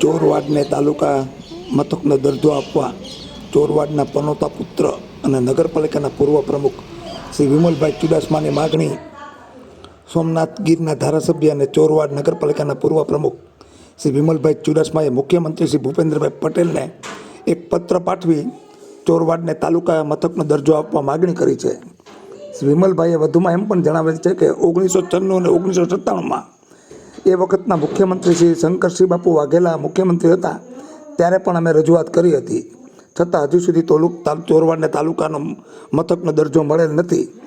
ચોરવાડને તાલુકા મથકનો દરજ્જો આપવા ચોરવાડના પનોતા પુત્ર અને નગરપાલિકાના પૂર્વ પ્રમુખ શ્રી વિમલભાઈ ચુડાસમાની માગણી સોમનાથ ગીરના ધારાસભ્ય અને ચોરવાડ નગરપાલિકાના પૂર્વ પ્રમુખ શ્રી વિમલભાઈ ચુડાસમાએ મુખ્યમંત્રી શ્રી ભૂપેન્દ્રભાઈ પટેલને એક પત્ર પાઠવી ચોરવાડને તાલુકા મથકનો દરજ્જો આપવા માગણી કરી છે. શ્રી વિમલભાઈએ વધુમાં એમ પણ જણાવેલ છે કે ઓગણીસો છન્નું અને ઓગણીસો સત્તાણુંમાં એ વખતના મુખ્યમંત્રી શ્રી શંકરસિંહ બાપુ વાઘેલા મુખ્યમંત્રી હતા, ત્યારે પણ અમે રજૂઆત કરી હતી. છતાં હજુ સુધી તોલુક તાલ- ચોરવાડને તાલુકાનો મથકનો દરજ્જો મળેલ નથી.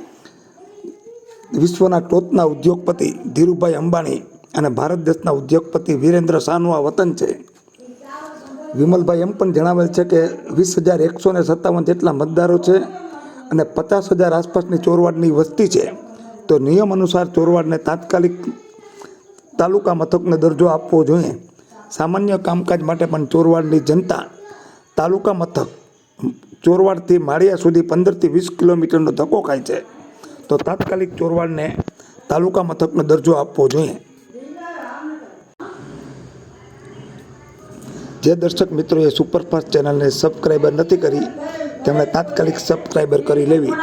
વિશ્વના ટોચના ઉદ્યોગપતિ ધીરુભાઈ અંબાણી અને ભારત દેશના ઉદ્યોગપતિ વીરેન્દ્ર શાહનું આ વતન છે. વિમલભાઈ એમ પણ જણાવેલ છે કે વીસ હજાર એકસો ને સત્તાવન જેટલા મતદારો છે અને પચાસ હજાર આસપાસની ચોરવાડની વસ્તી છે. તો નિયમ અનુસાર ચોરવાડને તાત્કાલિક તાલુકા મથકનો દરજ્જો આપવો જોઈએ. સામાન્ય કામકાજ માટે પણ ચોરવાડની જનતા તાલુકા મથક ચોરવાડથી માળિયા સુધી પંદરથી વીસ કિલોમીટરનો ધક્કો ખાય છે. તો તાત્કાલિક ચોરવાડને તાલુકા મથકનો દરજ્જો આપવો જોઈએ. જે દર્શક મિત્રોએ સુપરફાસ્ટ ચેનલને સબસ્ક્રાઈબર નથી કરી, તેમણે તાત્કાલિક સબસ્ક્રાઈબર કરી લેવી.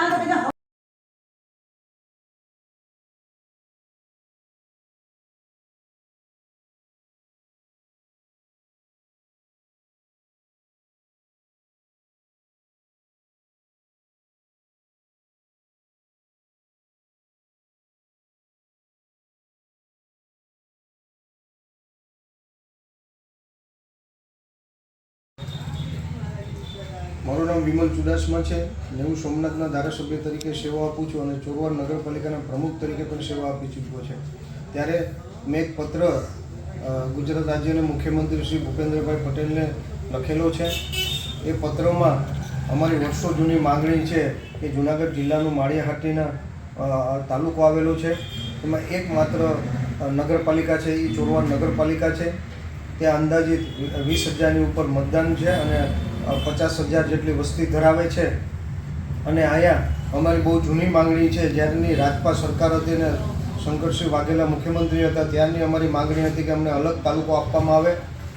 મારું નામ વિમલ ચુડાસમા છે અને હું સોમનાથના ધારાસભ્ય તરીકે સેવા આપું છું અને ચોગવાડ નગરપાલિકાના પ્રમુખ તરીકે પણ સેવા આપી ચૂક્યો છે. ત્યારે મેં એક પત્ર ગુજરાત રાજ્યના મુખ્યમંત્રી શ્રી ભૂપેન્દ્રભાઈ પટેલને લખેલો છે. એ પત્રમાં અમારી વર્ષો જૂની માંગણી છે કે જુનાગઢ જિલ્લાનું માળિયાહાટીના તાલુકો આવેલો છે. એમાં એકમાત્ર નગરપાલિકા છે એ ચોરવાડ નગરપાલિકા છે. ત્યાં અંદાજિત વીસ હજારની ઉપર મતદાન છે અને પચાસ હજાર જેટલી વસ્તી ધરાવે છે. અને અહીંયા અમારી બહુ જૂની માંગણી છે. જ્યારની રાજપા સરકાર હતી અને શંકરસિંહ વાઘેલા મુખ્યમંત્રી હતા, ત્યારની અમારી માંગણી હતી કે અમને અલગ તાલુકો આપવામાં આવે.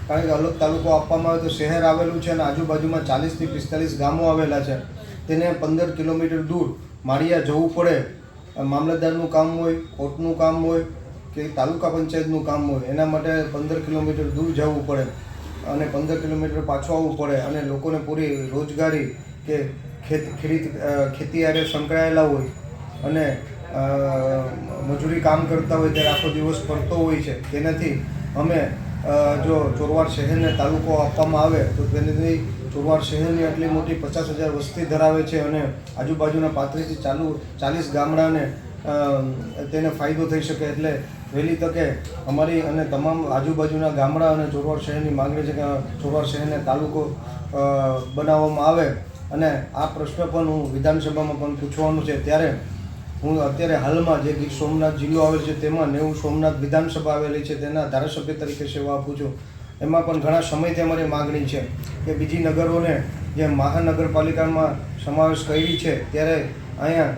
કારણ કે અલગ તાલુકો આપવામાં આવે તો શહેર આવેલું છે અને આજુબાજુમાં ચાલીસથી પિસ્તાલીસ ગામો આવેલા છે. તેને પંદર કિલોમીટર દૂર માળિયા જવું પડે. મામલતદારનું કામ હોય, કોર્ટનું કામ હોય કે તાલુકા પંચાયતનું કામ હોય, એના માટે પંદર કિલોમીટર દૂર જવું પડે. અને પંદર કિલોમીટર પાછું આવવું પડે અને લોકોને પૂરી રોજગારી કે ખેત, ખેતી ખેતીયારે સંકળાયેલા હોય અને મજૂરી કામ કરતા હોય ત્યારે આખો દિવસ પડતો હોય છે. તેનાથી અમે જો ચોરવાડ શહેરને તાલુકો આપવામાં આવે તો તેનાથી ચોરવાડ શહેરની આટલી મોટી પચાસ હજાર વસ્તી ધરાવે છે અને આજુબાજુના પાંત્રીસથી ચાલુ, ચાલીસ ગામડાને તેને ફાયદો થઈ શકે એટલે વહેલી તકે અમારી અને તમામ આજુબાજુના ગામડા અને ચોરવાડ શહેરની માંગણી છે કે ચોરવાડ શહેરને તાલુકો બનાવવામાં આવે. અને આ પ્રશ્ન પણ હું વિધાનસભામાં પણ પૂછવાનું છે. ત્યારે હું અત્યારે હાલમાં જે ગીર સોમનાથ જિલ્લો આવેલ છે તેમાં નેવું સોમનાથ વિધાનસભા આવેલી છે, તેના ધારાસભ્ય તરીકે સેવા આપું છું. એમાં પણ ઘણા સમયથી અમારી માગણી છે કે બીજી નગરોને જે મહાનગરપાલિકામાં સમાવેશ કરી છે, ત્યારે અહીંયા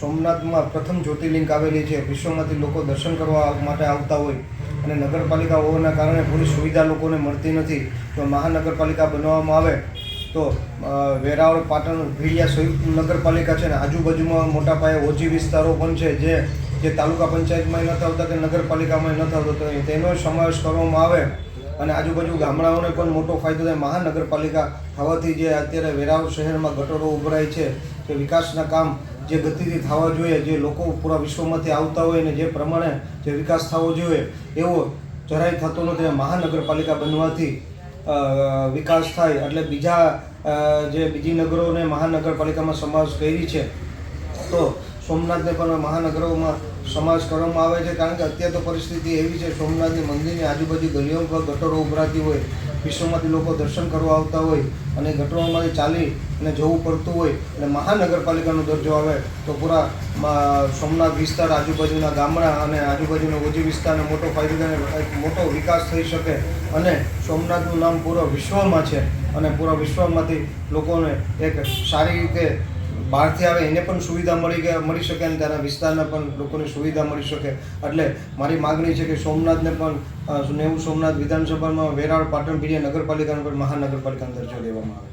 સોમનાથમાં પ્રથમ જ્યોતિર્લિંગ આવેલી છે. વિશ્વમાંથી લોકો દર્શન કરવા માટે આવતા હોય અને નગરપાલિકા હોવાના કારણે પૂરી સુવિધા લોકોને મળતી નથી. તો મહાનગરપાલિકા બનાવવામાં આવે તો વેરાવળ, પાટણ ભીડિયા સંયુક્ત નગરપાલિકા છે ને આજુબાજુમાં મોટા પાયે ઓછી વિસ્તારો પણ છે. જે જે તાલુકા પંચાયતમાં નથી આવતા કે નગરપાલિકામાં ન થતો તેનો સમાવેશ કરવામાં આવે અને આજુબાજુ ગામડાઓને પણ મોટો ફાયદો થાય. મહાનગરપાલિકા થવાથી જે અત્યારે વેરાવળ શહેરમાં ગટરો ઉભરાય છે, કે વિકાસના કામ જે ગતિથી થવા જોઈએ, જે લોકો પૂરા વિશ્વમાંથી આવતા હોય અને જે પ્રમાણે જે વિકાસ થવો જોઈએ, એવો જરાય થતો નથી. મહાનગરપાલિકા બનવાથી વિકાસ થાય. એટલે બીજા જે બીજી નગરોને મહાનગરપાલિકામાં સમાવેશ કરી છે, તો સોમનાથને પણ મહાનગરોમાં સમાવેશ કરવામાં આવે છે કારણ કે અત્યારે તો પરિસ્થિતિ એવી છે, સોમનાથની મંદિરની આજુબાજુ ગલીઓ પર ગટરો ઉભરાતી હોય, વિશ્વમાંથી લોકો દર્શન કરવા આવતા હોય અને ગટરોમાંથી ચાલી અને જવું પડતું હોય અને મહાનગરપાલિકાનો દરજ્જો આવે તો પૂરા સોમનાથ વિસ્તાર આજુબાજુના ગામડા અને આજુબાજુના ઓજી વિસ્તારને મોટો ફાયદો એક મોટો વિકાસ થઈ શકે અને સોમનાથનું નામ પૂરા વિશ્વમાં છે અને પૂરા વિશ્વમાંથી લોકોને એક સારી રીતે બહારથી આવે એને પણ સુવિધા મળી ગયા, મળી શકે અને ત્યાંના વિસ્તારના પણ લોકોને સુવિધા મળી શકે. એટલે મારી માગણી છે કે સોમનાથને પણ નેવું સોમનાથ વિધાનસભામાં વેરાવળ પાટણ બીડિયા નગરપાલિકાનો પણ મહાનગરપાલિકાનો દરજ્જો લેવામાં આવે.